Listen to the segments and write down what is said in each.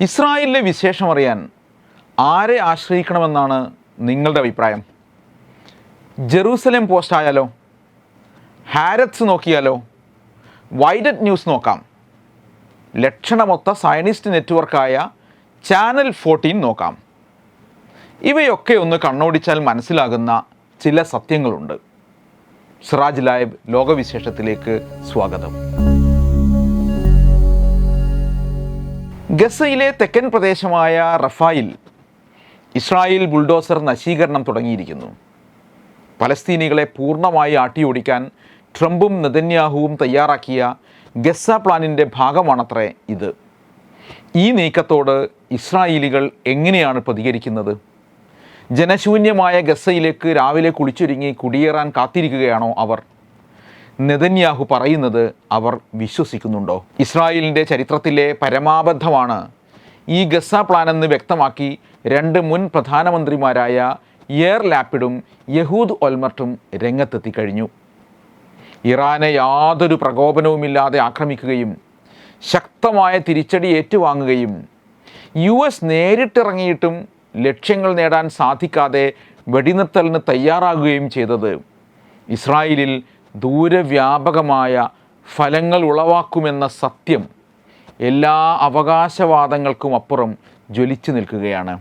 ഇസ്രായേലിലെ വിശേഷം അറിയാൻ ആരെ ആശ്രയിക്കണമെന്നാണ് നിങ്ങളുടെ അഭിപ്രായം? ജെറൂസലേം പോസ്റ്റ് ആയാലോ? ഹാരത്സ് നോക്കിയാലോ? വൈഡറ്റ് ന്യൂസ് നോക്കാം. ലക്ഷണമൊത്ത സയനിസ്റ്റ് നെറ്റ്വർക്കായ ചാനൽ ഫോർട്ടീൻ നോക്കാം. ഇവയൊക്കെ ഒന്ന് കണ്ണോടിച്ചാൽ മനസ്സിലാകുന്ന ചില സത്യങ്ങളുണ്ട്. സിറാജ് ലൈവ് ലോകവിശേഷത്തിലേക്ക് സ്വാഗതം. ഗസയിലെ തെക്കൻ പ്രദേശമായ റഫായിൽ ഇസ്രായേൽ ബുൾഡോസർ നശീകരണം തുടങ്ങിയിരിക്കുന്നു. പലസ്തീനികളെ പൂർണമായി ആട്ടിയോടിക്കാൻ ട്രംപും നെതന്യാഹുവും തയ്യാറാക്കിയ ഗസ പ്ലാനിന്റെ ഭാഗമാണത്രേ ഇത്. ഈ നീക്കത്തോട് ഇസ്രായേലികൾ എങ്ങനെയാണ് പ്രതികരിക്കുന്നത്? ജനശൂന്യമായ ഗസയിലേക്ക് രാവിലെ കുളിച്ചൊരുങ്ങി കുടിയേറാൻ കാത്തിരിക്കുകയാണോ അവർ? നെതന്യാഹു പറയുന്നത് അവർ വിശ്വസിക്കുന്നുണ്ടോ? ഇസ്രായേലിന്റെ ചരിത്രത്തിലെ പരമാബദ്ധമാണ്. ഈ ഗസ പ്ലാൻ എന്ന് വ്യക്തമാക്കി രണ്ട് മുൻ പ്രധാനമന്ത്രിമാരായ എയർ ലാപ്പിഡും യഹൂദ് ഒൽമർട്ടും രംഗത്തെത്തി കഴിഞ്ഞു ഇറാനെ യാതൊരു പ്രകോപനവുമില്ലാതെ ആക്രമിക്കുകയും ശക്തമായ തിരിച്ചടി ഏറ്റുവാങ്ങുകയും യു എസ് നേരിട്ടിറങ്ങിയിട്ടും ലക്ഷ്യങ്ങൾ നേടാൻ സാധിക്കാതെ വെടിനിർത്തലിന് തയ്യാറാകുകയും ചെയ്തത് ഇസ്രായേലിൽ ദൂരവ്യാപകമായ ഫലങ്ങൾ ഉളവാക്കുമെന്ന സത്യം എല്ലാ അവകാശവാദങ്ങൾക്കും അപ്പുറം ജ്വലിച്ചു നിൽക്കുകയാണ്.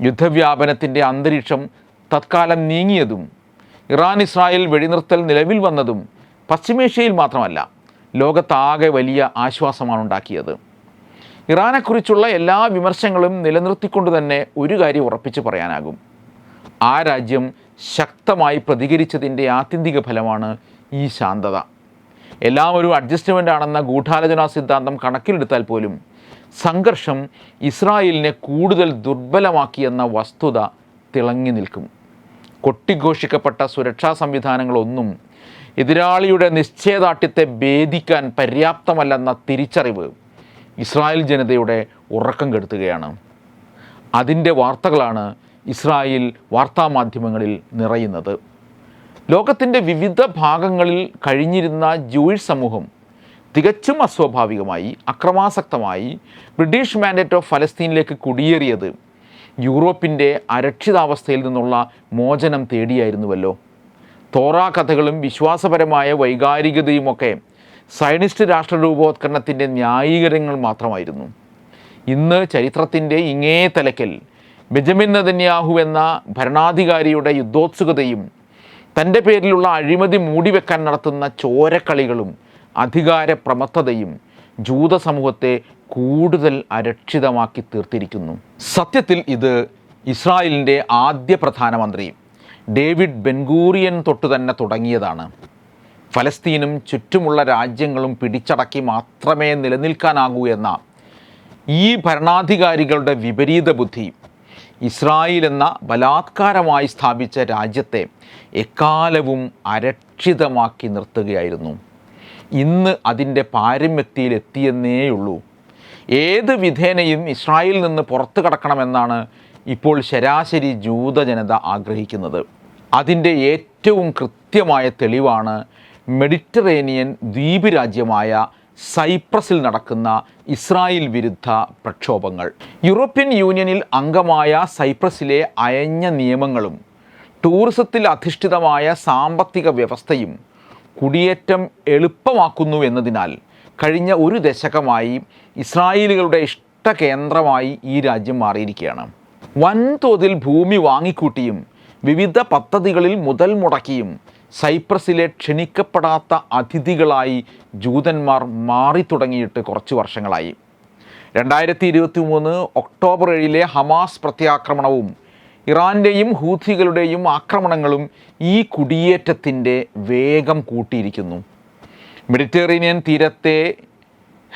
യുദ്ധവ്യാപനത്തിന്റെ അന്തരീക്ഷം തത്കാലം നീങ്ങിയതും ഇറാൻ ഇസ്രായേൽ വെടിനിർത്തൽ നിലവിൽ വന്നതും പശ്ചിമേഷ്യയിൽ മാത്രമല്ല ലോകത്താകെ വലിയ ആശ്വാസമാണ് ഉണ്ടാക്കിയത് ഇറാനെക്കുറിച്ചുള്ള എല്ലാ വിമർശങ്ങളും നിലനിർത്തിക്കൊണ്ട് തന്നെ ഒരു കാര്യം ഉറപ്പിച്ച് പറയാനാകും. ആ രാജ്യം ശക്തമായി പ്രതികരിച്ചതിന്റെ ആത്യന്തിക ഫലമാണ് ഈ ശാന്തത. എല്ലാം ഒരു അഡ്ജസ്റ്റ്മെന്റ് ആണെന്ന ഗൂഢാലോചനാ സിദ്ധാന്തം കണക്കിലെടുത്താൽ പോലും സംഘർഷം ഇസ്രായേലിനെ കൂടുതൽ ദുർബലമാക്കിയെന്ന വസ്തുത തിളങ്ങി നിൽക്കും. കൊട്ടിഘോഷിക്കപ്പെട്ട സുരക്ഷാ സംവിധാനങ്ങളൊന്നും എതിരാളിയുടെ നിശ്ചയദാർഢ്യത്തെ ഭേദിക്കാൻ പര്യാപ്തമല്ലെന്ന തിരിച്ചറിവ് ഇസ്രായേൽ ജനതയുടെ ഉറക്കം കെടുത്തുകയാണ്. അതിന്റെ വാർത്തകളാണ് ഇസ്രായേൽ വാർത്താമാധ്യമങ്ങളിൽ നിറയുന്നത്. ലോകത്തിന്റെ വിവിധ ഭാഗങ്ങളിൽ കഴിഞ്ഞിരുന്ന ജൂയിഷ് സമൂഹം തികച്ചും അസ്വാഭാവികമായി അക്രമാസക്തമായി ബ്രിട്ടീഷ് മാൻഡേറ്റ് ഓഫ് ഫലസ്തീനിലേക്ക് കുടിയേറിയത് യൂറോപ്പിന്റെ അരക്ഷിതാവസ്ഥയിൽ നിന്നുള്ള മോചനം തേടിയായിരുന്നുവല്ലോ. തോറാ കഥകളും വിശ്വാസപരമായ വൈകാരികതയുമൊക്കെ സയനിസ്റ്റ് രാഷ്ട്രരൂപവത്കരണത്തിന്റെ ന്യായീകരണങ്ങൾ മാത്രമായിരുന്നു. ഇന്ന് ചരിത്രത്തിന്റെ ഇങ്ങേ തലക്കൽ ബെജമിൻ നദന്യാഹു എന്ന ഭരണാധികാരിയുടെ യുദ്ധോത്സുകതയും തന്റെ പേരിലുള്ള അഴിമതി മൂടിവെക്കാൻ നടത്തുന്ന ചോരക്കളികളും അധികാര പ്രമത്തതയും ജൂത സമൂഹത്തെ കൂടുതൽ അരക്ഷിതമാക്കി തീർത്തിരിക്കുന്നു. സത്യത്തിൽ ഇത് ഇസ്രായേലിന്റെ ആദ്യ പ്രധാനമന്ത്രി ഡേവിഡ് ബെൻഗൂറിയൻ തൊട്ടു തന്നെ തുടങ്ങിയതാണ്. ഫലസ്തീനും ചുറ്റുമുള്ള രാജ്യങ്ങളും പിടിച്ചടക്കി മാത്രമേ നിലനിൽക്കാനാകൂ എന്ന ഈ ഭരണാധികാരികളുടെ വിപരീത ബുദ്ധി ഇസ്രായേൽ എന്ന ബലാത്കാരമായി സ്ഥാപിച്ച രാജ്യത്തെ എക്കാലവും അരക്ഷിതമാക്കി നിർത്തുകയായിരുന്നു. ഇന്ന് അതിന്റെ പാരമ്യത്തിയിലെത്തിയെന്നേയുള്ളൂ ഏത് വിധേനയും ഇസ്രായേലിൽ നിന്ന് പുറത്തു കടക്കണമെന്നാണ് ഇപ്പോൾ ശരാശരി ജൂത ജനത ആഗ്രഹിക്കുന്നത്. അതിന്റെ ഏറ്റവും കൃത്യമായ തെളിവാണ് മെഡിറ്ററേനിയൻ ദ്വീപ് രാജ്യമായ സൈപ്രസിൽ നടക്കുന്ന ഇസ്രായേൽ വിരുദ്ധ പ്രക്ഷോഭങ്ങൾ. യൂറോപ്യൻ യൂണിയനിൽ അംഗമായ സൈപ്രസിലെ അയഞ്ഞ നിയമങ്ങളും ടൂറിസത്തിൽ അധിഷ്ഠിതമായ സാമ്പത്തിക വ്യവസ്ഥയും കുടിയേറ്റം എളുപ്പമാക്കുന്നു എന്നതിനാൽ കഴിഞ്ഞ ഒരു ദശകമായി ഇസ്രായേലുകളുടെ ഇഷ്ടകേന്ദ്രമായി ഈ രാജ്യം മാറിയിരിക്കുകയാണ്. വൻതോതിൽ ഭൂമി വാങ്ങിക്കൂട്ടിയും വിവിധ പദ്ധതികളിൽ മുതൽ മുടക്കിയും സൈപ്രസിലെ ക്ഷണിക്കപ്പെടാത്ത അതിഥികളായി ജൂതന്മാർ മാറി തുടങ്ങിയിട്ട് കുറച്ച് വർഷങ്ങളായി. രണ്ടായിരത്തി ഇരുപത്തി മൂന്ന് ഒക്ടോബർ ഏഴിലെ ഹമാസ് പ്രത്യാക്രമണവും ഇറാന്റെയും ഹൂഥികളുടെയും ആക്രമണങ്ങളും ഈ കുടിയേറ്റത്തിന്റെ വേഗം കൂട്ടിയിരിക്കുന്നു. മെഡിറ്ററേനിയൻ തീരത്തെ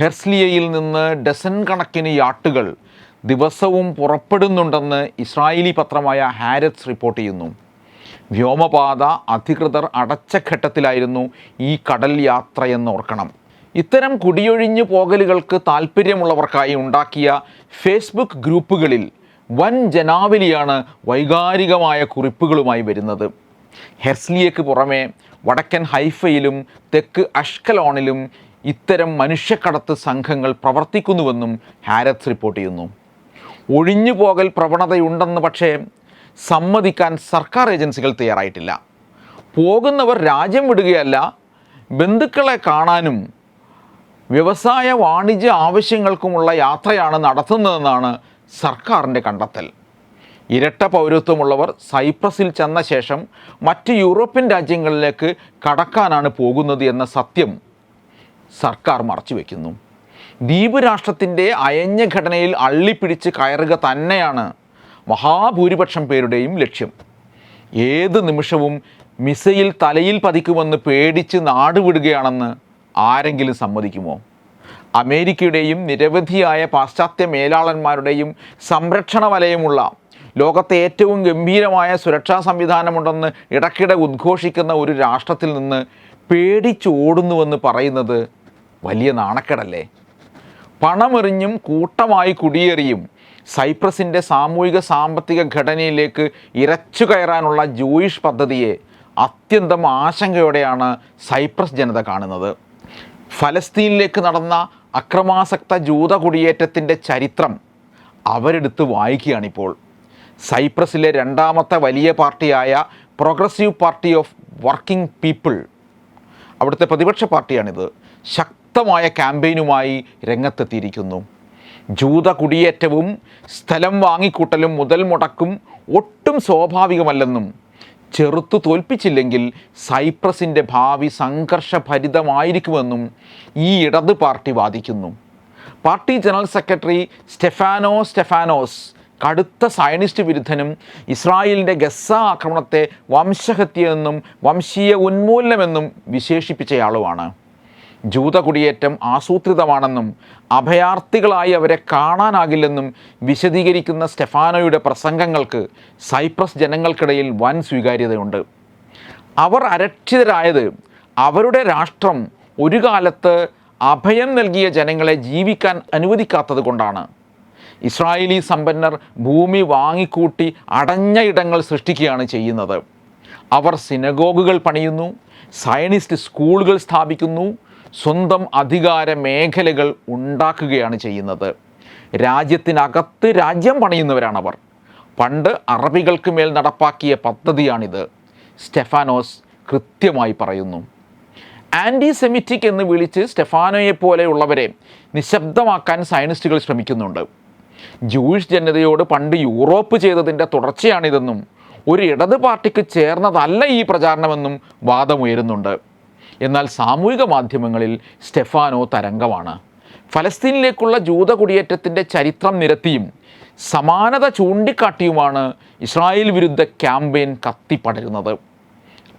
ഹെർസ്ലിയയിൽ നിന്ന് ഡസൻ കണക്കിന് യാട്ടുകൾ ദിവസവും പുറപ്പെടുന്നുണ്ടെന്ന് ഇസ്രായേലി പത്രമായ ഹാരറ്റ്സ് റിപ്പോർട്ട് ചെയ്യുന്നു. വ്യോമപാത അധികൃതർ അടച്ച ഘട്ടത്തിലായിരുന്നു ഈ കടൽ യാത്രയെന്ന് ഓർക്കണം. ഇത്തരം കുടിയൊഴിഞ്ഞു പോകലുകൾക്ക് താല്പര്യമുള്ളവർക്കായി ഉണ്ടാക്കിയ ഫേസ്ബുക്ക് ഗ്രൂപ്പുകളിൽ വൻ ജനാവലിയാണ് വൈകാരികമായ കുറിപ്പുകളുമായി വരുന്നത്. ഹെർസ്ലിയക്ക് പുറമെ വടക്കൻ ഹൈഫയിലും തെക്ക് അഷ്കലോണിലും ഇത്തരം മനുഷ്യക്കടത്ത് സംഘങ്ങൾ പ്രവർത്തിക്കുന്നുവെന്നും ഹാരത്ത് റിപ്പോർട്ട് ചെയ്യുന്നു. ഒഴിഞ്ഞു പോകൽ പ്രവണതയുണ്ടെന്ന് പക്ഷേ സമ്മതിക്കാൻ സർക്കാർ ഏജൻസികൾ തയ്യാറായിട്ടില്ല. പോകുന്നവർ രാജ്യം വിടുകയല്ല ബന്ധുക്കളെ കാണാനും വ്യവസായ വാണിജ്യ ആവശ്യങ്ങൾക്കുമുള്ള യാത്രയാണ് നടത്തുന്നതെന്നാണ് സർക്കാരിന്റെ കണ്ടെത്തൽ. ഇരട്ട പൗരത്വമുള്ളവർ സൈപ്രസിൽ ചെന്ന ശേഷം മറ്റ് യൂറോപ്യൻ രാജ്യങ്ങളിലേക്ക് കടക്കാനാണ് പോകുന്നത് എന്ന സത്യം സർക്കാർ മറച്ചുവെക്കുന്നു. ദ്വീപ് രാഷ്ട്രത്തിന്റെ അയഞ്ഞ ഘടനയിൽ അള്ളിപ്പിടിച്ച് കയറുക തന്നെയാണ് മഹാഭൂരിപക്ഷം പേരുടെയും ലക്ഷ്യം. ഏത് നിമിഷവും മിസൈൽ തലയിൽ പതിക്കുമെന്ന് പേടിച്ച് നാടുവിടുകയാണെന്ന് ആരെങ്കിലും സമ്മതിക്കുമോ? അമേരിക്കയുടെയും നിരവധിയായ പാശ്ചാത്യ മേലാളന്മാരുടെയും സംരക്ഷണ വലയമുള്ള ലോകത്തെ ഏറ്റവും ഗംഭീരമായ സുരക്ഷാ സംവിധാനമുണ്ടെന്ന് ഇടയ്ക്കിടെ ഉദ്ഘോഷിക്കുന്ന ഒരു രാഷ്ട്രത്തിൽ നിന്ന് പേടിച്ചോടുന്നുവെന്ന് പറയുന്നത് വലിയ നാണക്കേടല്ലേ? പണമെറിഞ്ഞും കൂട്ടമായി കുടിയേറിയും സൈപ്രസിന്റെ സാമൂഹിക സാമ്പത്തിക ഘടനയിലേക്ക് ഇരച്ചു കയറാനുള്ള ജൂയിഷ് പദ്ധതിയെ അത്യന്തം ആശങ്കയോടെയാണ് സൈപ്രസ് ജനത കാണുന്നത്. ഫലസ്തീനിലേക്ക് നടന്ന അക്രമാസക്ത ജൂത കുടിയേറ്റത്തിന്റെ ചരിത്രം അവരെടുത്ത് വായിക്കുകയാണിപ്പോൾ. സൈപ്രസിലെ രണ്ടാമത്തെ വലിയ പാർട്ടിയായ Progressive Party of Working People അവിടുത്തെ പ്രതിപക്ഷ പാർട്ടിയാണിത് ശക്തമായ ക്യാമ്പയിനുമായി രംഗത്തെത്തിയിരിക്കുന്നു. ജൂത കുടിയേറ്റവും സ്ഥലം വാങ്ങിക്കൂട്ടലും മുതൽ മുടക്കും ഒട്ടും സ്വാഭാവികമല്ലെന്നും ചെറുത്തു തോൽപ്പിച്ചില്ലെങ്കിൽ സൈപ്രസിന്റെ ഭാവി സംഘർഷഭരിതമായിരിക്കുമെന്നും ഈ ഇടത് പാർട്ടി വാദിക്കുന്നു. Party general secretary Stefano Stefanos കടുത്ത സയനിസ്റ്റ് വിരുദ്ധനും ഇസ്രായേലിന്റെ ഗസ ആക്രമണത്തെ വംശഹത്യയെന്നും വംശീയ ഉന്മൂലനമെന്നും വിശേഷിപ്പിച്ചയാളുമാണ്. ജൂത കുടിയേറ്റം ആസൂത്രിതമാണെന്നും അഭയാർത്ഥികളായി അവരെ കാണാനാകില്ലെന്നും വിശദീകരിക്കുന്ന സ്റ്റെഫാനോയുടെ പ്രസംഗങ്ങൾക്ക് സൈപ്രസ് ജനങ്ങൾക്കിടയിൽ വൻ സ്വീകാര്യതയുണ്ട്. അവർ അരക്ഷിതരായത് അവരുടെ രാഷ്ട്രം ഒരു കാലത്ത് അഭയം നൽകിയ ജനങ്ങളെ ജീവിക്കാൻ അനുവദിക്കാത്തത് കൊണ്ടാണ്. ഇസ്രായേലി സമ്പന്നർ ഭൂമി വാങ്ങിക്കൂട്ടി അടഞ്ഞ ഇടങ്ങൾ സൃഷ്ടിക്കുകയാണ് ചെയ്യുന്നത്. അവർ സിനഗോഗുകൾ പണിയുന്നു സയനിസ്റ്റ് സ്കൂളുകൾ സ്ഥാപിക്കുന്നു സ്വന്തം അധികാര മേഖലകൾ ഉണ്ടാക്കുകയാണ് ചെയ്യുന്നത്. രാജ്യത്തിനകത്ത് രാജ്യം പണിയുന്നവരാണവർ. പണ്ട് അറബികൾക്ക് മേൽ നടപ്പാക്കിയ പദ്ധതിയാണിത്. സ്റ്റെഫാനോസ് കൃത്യമായി പറയുന്നു. ആന്റി സെമിറ്റിക് എന്ന് വിളിച്ച് സ്റ്റെഫാനോയെ പോലെയുള്ളവരെ നിശബ്ദമാക്കാൻ സയനിസ്റ്റുകൾ ശ്രമിക്കുന്നുണ്ട്. ജൂയിഷ് ജനതയോട് പണ്ട് യൂറോപ്പ് ചെയ്തതിന്റെ തുടർച്ചയാണിതെന്നും ഒരു ഇടത് പാർട്ടിക്ക് ചേർന്നതല്ല ഈ പ്രചാരണമെന്നും വാദമുയരുന്നുണ്ട്. എന്നാൽ സാമൂഹിക മാധ്യമങ്ങളിൽ സ്റ്റെഫാനോ തരംഗമാണ്. ഫലസ്തീനിലേക്കുള്ള ജൂത കുടിയേറ്റത്തിന്റെ ചരിത്രം നിരത്തിയും സമാനത ചൂണ്ടിക്കാട്ടിയുമാണ് ഇസ്രായേൽ വിരുദ്ധ ക്യാമ്പയിൻ കത്തിപ്പടരുന്നത്.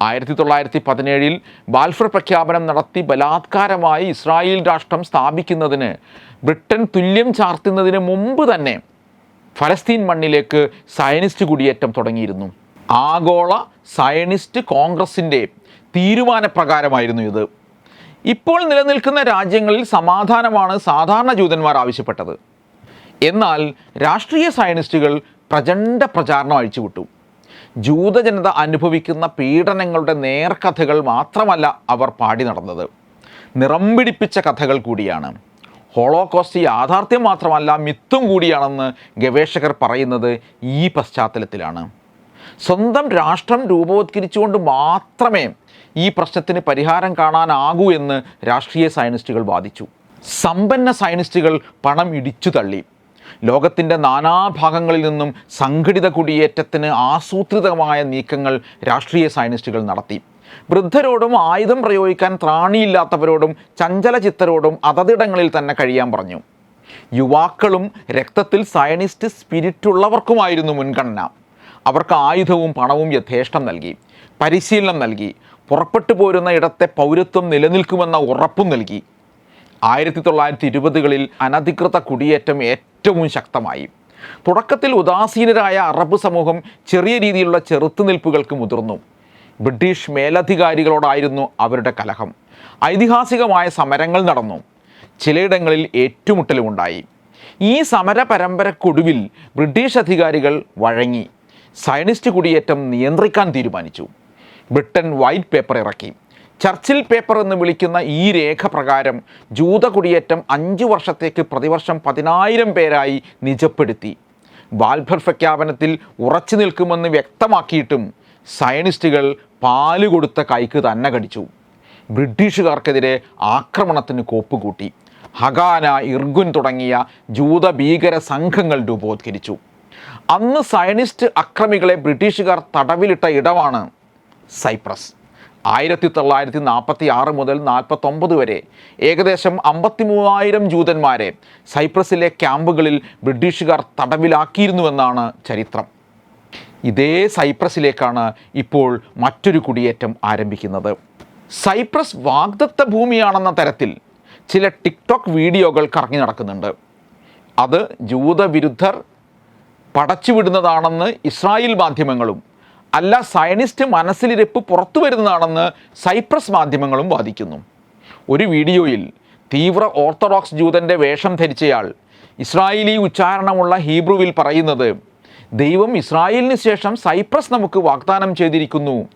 ആയിരത്തി തൊള്ളായിരത്തി പതിനേഴിൽ ബാൽഫർ പ്രഖ്യാപനം നടത്തി ബലാത്കാരമായി ഇസ്രായേൽ രാഷ്ട്രം സ്ഥാപിക്കുന്നതിന് ബ്രിട്ടൻ തുല്യം ചാർത്തുന്നതിന് മുമ്പ് തന്നെ ഫലസ്തീൻ മണ്ണിലേക്ക് സയനിസ്റ്റ് കുടിയേറ്റം തുടങ്ങിയിരുന്നു. ആഗോള സയണിസ്റ്റ് കോൺഗ്രസിന്റെ തീരുമാനപ്രകാരമായിരുന്നു ഇത്. ഇപ്പോൾ നിലനിൽക്കുന്ന രാജ്യങ്ങളിൽ സമാധാനമാണ് സാധാരണ ജൂതന്മാർ ആവശ്യപ്പെട്ടത്. എന്നാൽ രാഷ്ട്രീയ സയനിസ്റ്റുകൾ പ്രചണ്ഡ പ്രചാരണം അഴിച്ചുവിട്ടു. ജൂതജനത അനുഭവിക്കുന്ന പീഡനങ്ങളുടെ നേർക്കഥകൾ മാത്രമല്ല അവർ പാടി നടന്നത്. നിറം പിടിപ്പിച്ച കഥകൾ കൂടിയാണ്. ഹോളോകോസ്റ്റ് യാഥാർത്ഥ്യം മാത്രമല്ല മിത്തും കൂടിയാണെന്ന് ഗവേഷകർ പറയുന്നത് ഈ പശ്ചാത്തലത്തിലാണ്. സ്വന്തം രാഷ്ട്രം രൂപവത്കരിച്ചുകൊണ്ട് മാത്രമേ ഈ പ്രശ്നത്തിന് പരിഹാരം കാണാനാകൂ എന്ന് രാഷ്ട്രീയ സയനിസ്റ്റുകൾ വാദിച്ചു. സമ്പന്ന സയനിസ്റ്റുകൾ പണം ഇടിച്ചു തള്ളി. ലോകത്തിന്റെ നാനാഭാഗങ്ങളിൽ നിന്നും സംഘടിത കുടിയേറ്റത്തിന് ആസൂത്രിതമായ നീക്കങ്ങൾ രാഷ്ട്രീയ സയനിസ്റ്റുകൾ നടത്തി. വൃദ്ധരോടും ആയുധം പ്രയോഗിക്കാൻ ത്രാണിയില്ലാത്തവരോടും ചഞ്ചലചിത്തരോടും അതതിടങ്ങളിൽ തന്നെ കഴിയാൻ പറഞ്ഞു. യുവാക്കളും രക്തത്തിൽ സയനിസ്റ്റ് സ്പിരിറ്റുള്ളവർക്കുമായിരുന്നു മുൻഗണന. അവർക്ക് ആയുധവും പണവും യഥേഷ്ടം നൽകി പരിശീലനം നൽകി പുറപ്പെട്ടു പോരുന്ന ഇടത്തെ പൗരത്വം നിലനിൽക്കുമെന്ന ഉറപ്പും നൽകി. ആയിരത്തി തൊള്ളായിരത്തി ഇരുപതുകളിൽ അനധികൃത കുടിയേറ്റം ഏറ്റവും ശക്തമായി. തുടക്കത്തിൽ ഉദാസീനരായ അറബ് സമൂഹം ചെറിയ രീതിയിലുള്ള ചെറുത്തുനിൽപ്പുകൾക്ക് മുതിർന്നു. ബ്രിട്ടീഷ് മേലധികാരികളോടായിരുന്നു അവരുടെ കലഹം. ഐതിഹാസികമായ സമരങ്ങൾ നടന്നു. ചിലയിടങ്ങളിൽ ഏറ്റുമുട്ടലുമുണ്ടായി. ഈ സമര പരമ്പരക്കൊടുവിൽ ബ്രിട്ടീഷ് അധികാരികൾ വഴങ്ങി. സയനിസ്റ്റ് കുടിയേറ്റം നിയന്ത്രിക്കാൻ തീരുമാനിച്ചു. ബ്രിട്ടൻ വൈറ്റ് പേപ്പർ ഇറക്കി. ചർച്ചിൽ പേപ്പർ എന്ന് വിളിക്കുന്ന ഈ രേഖ പ്രകാരം ജൂത കുടിയേറ്റം അഞ്ച് വർഷത്തേക്ക് പ്രതിവർഷം പതിനായിരം പേരായി നിജപ്പെടുത്തി. ബാൽഫർ പ്രഖ്യാപനത്തിൽ ഉറച്ചു നിൽക്കുമെന്ന് വ്യക്തമാക്കിയിട്ടും സയനിസ്റ്റുകൾ പാൽ കൊടുത്ത കൈക്ക് തന്നെ കടിച്ചു. ബ്രിട്ടീഷുകാർക്കെതിരെ ആക്രമണത്തിന് കോപ്പുകൂട്ടി. ഹഗാന ഇർഗുൻ തുടങ്ങിയ ജൂത ഭീകര സംഘങ്ങൾ രൂപവത്കരിച്ചു. അന്ന് സയനിസ്റ്റ് അക്രമികളെ ബ്രിട്ടീഷുകാർ തടവിലിട്ട ഇടമാണ് സൈപ്രസ്. ആയിരത്തി തൊള്ളായിരത്തി നാൽപ്പത്തി ആറ് മുതൽ നാൽപ്പത്തൊമ്പത് വരെ ഏകദേശം അമ്പത്തി മൂവായിരം ജൂതന്മാരെ സൈപ്രസിലെ ക്യാമ്പുകളിൽ ബ്രിട്ടീഷുകാർ തടവിലാക്കിയിരുന്നുവെന്നാണ് ചരിത്രം. ഇതേ സൈപ്രസിലേക്കാണ് ഇപ്പോൾ മറ്റൊരു കുടിയേറ്റം ആരംഭിക്കുന്നത്. സൈപ്രസ് വാഗ്ദത്ത ഭൂമിയാണെന്ന തരത്തിൽ ചില ടിക്ടോക്ക് വീഡിയോകൾ കറങ്ങി നടക്കുന്നുണ്ട്. അത് ജൂതവിരുദ്ധർ പടച്ചുവിടുന്നതാണെന്ന് ഇസ്രായേൽ മാധ്യമങ്ങളും അല്ല സയനിസ്റ്റ് മനസ്സിലിരിപ്പ് പുറത്തു വരുന്നതാണെന്ന് സൈപ്രസ് മാധ്യമങ്ങളും വാദിക്കുന്നു. ഒരു വീഡിയോയിൽ തീവ്ര ഓർത്തഡോക്സ് ജൂതന്റെ വേഷം ധരിച്ചയാൾ ഇസ്രായേലി ഉച്ചാരണമുള്ള ഹീബ്രുവിൽ പറയുന്നത് ദൈവം ഇസ്രായേലിന് ശേഷം സൈപ്രസ് നമുക്ക് വാഗ്ദാനം ചെയ്തിരിക്കുന്നു.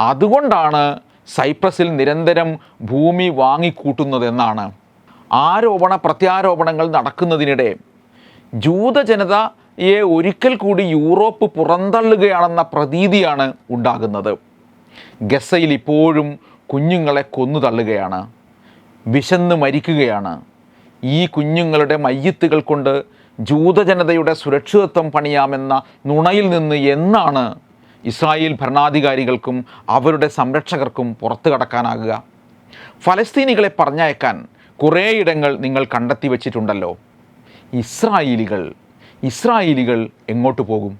അതുകൊണ്ടാണ് സൈപ്രസിൽ നിരന്തരം ഭൂമി വാങ്ങിക്കൂട്ടുന്നതെന്നാണ്. ആരോപണ പ്രത്യാരോപണങ്ങൾ നടക്കുന്നതിനിടെ ജൂതജനതയെ ഒരിക്കൽ കൂടി യൂറോപ്പ് പുറന്തള്ളുകയാണെന്ന പ്രതീതിയാണ് ഉണ്ടാകുന്നത്. ഗസയിൽ ഇപ്പോഴും കുഞ്ഞുങ്ങളെ കൊന്നു തള്ളുകയാണ്. വിശന്ന് മരിക്കുകയാണ്. ഈ കുഞ്ഞുങ്ങളുടെ മയ്യത്തുകൾ കൊണ്ട് ജൂതജനതയുടെ സുരക്ഷിതത്വം പണിയാമെന്ന നുണയിൽ നിന്ന് എന്നാണ് ഇസ്രായേൽ ഭരണാധികാരികൾക്കും അവരുടെ സംരക്ഷകർക്കും പുറത്തു കടക്കാനാകുക. ഫലസ്തീനികളെ പറഞ്ഞയക്കാൻ കുറേയിടങ്ങൾ നിങ്ങൾ കണ്ടെത്തി വച്ചിട്ടുണ്ടല്ലോ. ഇസ്രായേലികൾ ഇസ്രായേലികൾ എങ്ങോട്ട് പോകും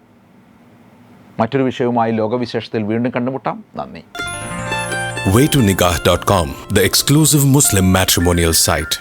മറ്റൊരു വിഷയവുമായി ലോകവിശേഷത്തിൽ വീണ്ടും കണ്ടുമുട്ടാം നന്ദി waytonikah.com, the exclusive Muslim matrimonial site.